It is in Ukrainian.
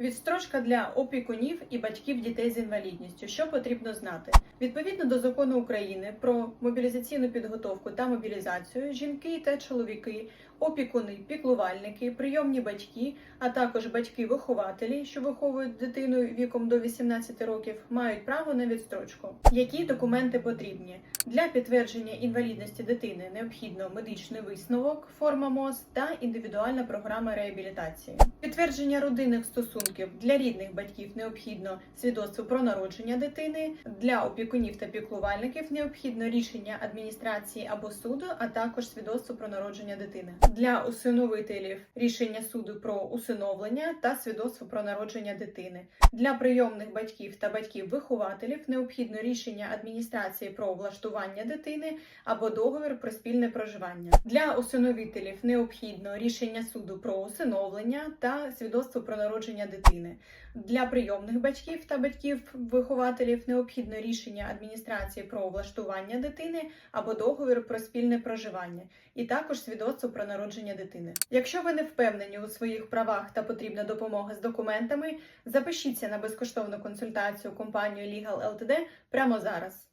Відстрочка для опікунів і батьків дітей з інвалідністю. Що потрібно знати? Відповідно до закону України про мобілізаційну підготовку та мобілізацію, жінки та чоловіки, опікуни, піклувальники, прийомні батьки, а також батьки-вихователі, що виховують дитину віком до 18 років, мають право на відстрочку. Які документи потрібні для підтвердження інвалідності дитини? Необхідно медичний висновок, форма МОЗ та індивідуальна програма реабілітації. Підтвердження родинних стосунків для рідних батьків необхідно свідоцтво про народження дитини. Для опікунів та піклувальників необхідно рішення адміністрації або суду, а також свідоцтво про народження дитини. Для усиновителів рішення суду про усиновлення та свідоцтво про народження дитини. Для прийомних батьків та батьків-вихователів необхідно рішення адміністрації про влаштування дитини або договір про спільне проживання. Для усиновителів необхідно рішення суду про усиновлення та свідоцтво про народження дитини. Для прийомних батьків та батьків-вихователів необхідно рішення адміністрації про влаштування дитини або договір про спільне проживання, і також свідоцтво про народження дитини. Якщо ви не впевнені у своїх правах та потрібна допомога з документами, запишіться на безкоштовну консультацію компанію Legal Ltd прямо зараз.